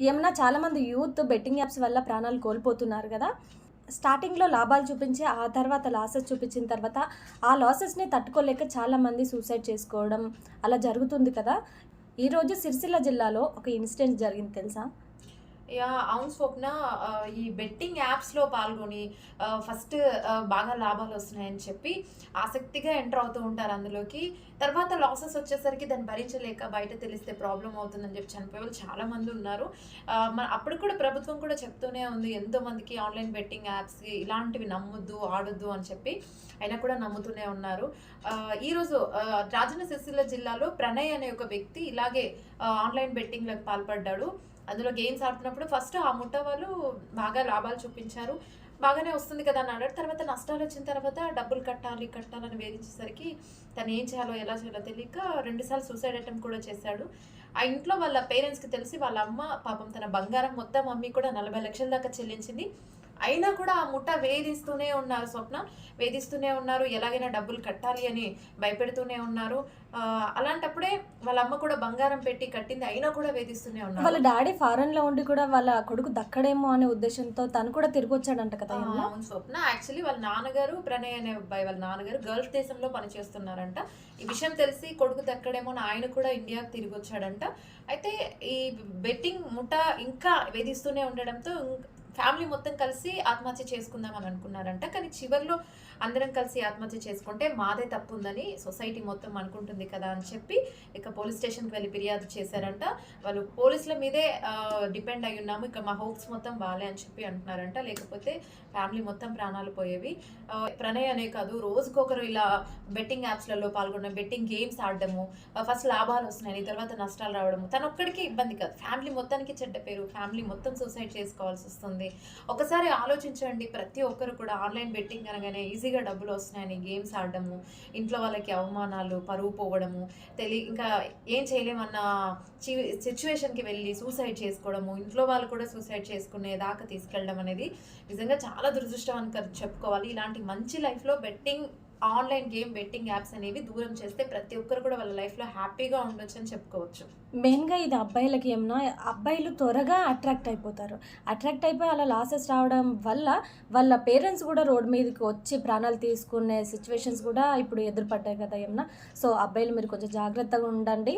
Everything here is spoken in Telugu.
ఏమన్నా చాలామంది యూత్ బెట్టింగ్ యాప్స్ వల్ల ప్రాణాలు కోల్పోతున్నారు కదా. స్టార్టింగ్లో లాభాలు చూపించి ఆ తర్వాత లాసెస్ చూపించిన తర్వాత ఆ లాసెస్ని తట్టుకోలేక చాలామంది సూసైడ్ చేసుకోవడం అలా జరుగుతుంది కదా. ఈరోజు సిరిసిల్ల జిల్లాలో ఒక ఇన్సిడెంట్ జరిగింది తెలుసా? అవును స్వప్న ఈ బెట్టింగ్ యాప్స్లో పాల్గొని ఫస్ట్ బాగా లాభాలు వస్తున్నాయని చెప్పి ఆసక్తిగా ఎంటర్ అవుతూ ఉంటారు అందులోకి. తర్వాత లాసెస్ వచ్చేసరికి దాన్ని భరించలేక బయట తెలిస్తే ప్రాబ్లం అవుతుందని చెప్పి చనిపోయే వాళ్ళు చాలామంది ఉన్నారు. మన అప్పుడు కూడా ప్రభుత్వం కూడా చెప్తూనే ఉంది ఎంతోమందికి ఆన్లైన్ బెట్టింగ్ యాప్స్ ఇలాంటివి నమ్మొద్దు ఆడొద్దు అని చెప్పి అయినా కూడా నమ్ముతూనే ఉన్నారు. ఈరోజు రాజన్న సిరిసిల్ల జిల్లాలో ప్రణయ్ అనే ఒక వ్యక్తి ఇలాగే ఆన్లైన్ బెట్టింగ్లకు పాల్పడ్డాడు. అందులో గేమ్స్ ఆడుతున్నప్పుడు ఫస్ట్ ఆ ముఠా వాళ్ళు బాగా లాభాలు చూపించారు. బాగానే వస్తుంది కదా అని అన్నాడు. తర్వాత నష్టాలు వచ్చిన తర్వాత డబ్బులు కట్టాలి కట్టాలని వేధించేసరికి తను ఏం చేయాలో ఎలా చేయాలో తెలియక రెండుసార్లు సూసైడ్ అటెంప్ట్ కూడా చేశాడు. ఆ ఇంట్లో వాళ్ళ పేరెంట్స్కి తెలిసి వాళ్ళ అమ్మ పాపం తన బంగారం మొత్తం అమ్మి కూడా నలభై లక్షల దాకా చెల్లించింది. అయినా కూడా ఆ ముఠ వేధిస్తూనే ఉన్నారు స్వప్న. వేధిస్తూనే ఉన్నారు. ఎలాగైనా డబ్బులు కట్టాలి అని భయపెడుతూనే ఉన్నారు. అలాంటప్పుడే వాళ్ళ అమ్మ కూడా బంగారం పెట్టి కట్టింది. అయినా కూడా వేధిస్తూనే వాళ్ళ ఉన్నారు డాడీ ఫారెన్లో ఉండి కూడా వాళ్ళ కొడుకు దక్కడేమో అనే ఉద్దేశంతో తను కూడా తిరిగి వచ్చాడంట కదా? అవును స్వప్న. యాక్చువల్లీ వాళ్ళ నాన్నగారు ప్రణయ్ అనే అబ్బాయి వాళ్ళ నాన్నగారు గల్ఫ్ దేశంలో పనిచేస్తున్నారంట. ఈ విషయం తెలిసి కొడుకు దక్కడేమో అని ఆయన కూడా ఇండియాకి తిరిగి వచ్చాడంట అయితే ఈ బెట్టింగ్ ముఠ ఇంకా వేధిస్తూనే ఉండడంతో ఫ్యామిలీ మొత్తం కలిసి ఆత్మహత్య చేసుకుందాం అని అనుకున్నారంట. కానీ చివరిలో అందరం కలిసి ఆత్మహత్య చేసుకుంటే మాదే తప్పు ఉందని సొసైటీ మొత్తం అనుకుంటుంది కదా అని చెప్పి ఇక పోలీస్ స్టేషన్కి వెళ్ళి ఫిర్యాదు చేశారంట. వాళ్ళు పోలీసుల మీదే డిపెండ్ అయి ఉన్నాము. ఇక మా హోప్స్ మొత్తం వాళ్ళే అని చెప్పి అంటున్నారంట. లేకపోతే ఫ్యామిలీ మొత్తం ప్రాణాలు పోయేవి. ప్రణయ్ అనే కాదు రోజుకొకరు ఇలా బెట్టింగ్ యాప్స్లలో పాల్గొనడం బెట్టింగ్ గేమ్స్ ఆడడము ఫస్ట్ లాభాలు వస్తున్నాయి తర్వాత నష్టాలు రావడము. తన ఒక్కడికి ఇబ్బంది కాదు. ఫ్యామిలీ మొత్తానికి చెడ్డ పేరు ఫ్యామిలీ మొత్తం సూసైడ్ చేసుకోవాల్సి వస్తుంది. ఒకసారి ఆలోచించండి ప్రతి ఒక్కరు కూడా ఆన్లైన్ బెట్టింగ్ అనగానే ఈజీగా డబ్బులు వస్తున్నాయని గేమ్స్ ఆడడము ఇంట్లో వాళ్ళకి అవమానాలు పరువు పోవడము తెలి ఇంకా ఏం చేయలేమన్న సిచ్యువేషన్కి వెళ్ళి సూసైడ్ చేసుకోవడము ఇంట్లో వాళ్ళు కూడా సూసైడ్ చేసుకునే దాకా తీసుకెళ్ళడం అనేది నిజంగా చాలా దురదృష్టం అని చెప్పుకోవాలి. ఇలాంటి మంచి లైఫ్లో betting online game betting apps అనేవి దూరం చేస్తే ప్రతి ఒక్కరు కూడా వాళ్ళ లైఫ్లో హ్యాపీగా ఉండొచ్చు అని చెప్పుకోవచ్చు. మెయిన్గా ఇది అబ్బాయిలకి ఏమన్నా అబ్బాయిలు త్వరగా అట్రాక్ట్ అయిపోతారు. అట్రాక్ట్ అయిపోయి అలా లాసెస్ రావడం వల్ల వాళ్ళ పేరెంట్స్ కూడా రోడ్ మీదకి వచ్చి ప్రాణాలు తీసుకునే సిచ్యువేషన్స్ కూడా ఇప్పుడు ఎదురుపడ్డాయి కదా ఏమన్నా. సో అబ్బాయిలు మీరు కొంచెం జాగ్రత్తగా ఉండండి.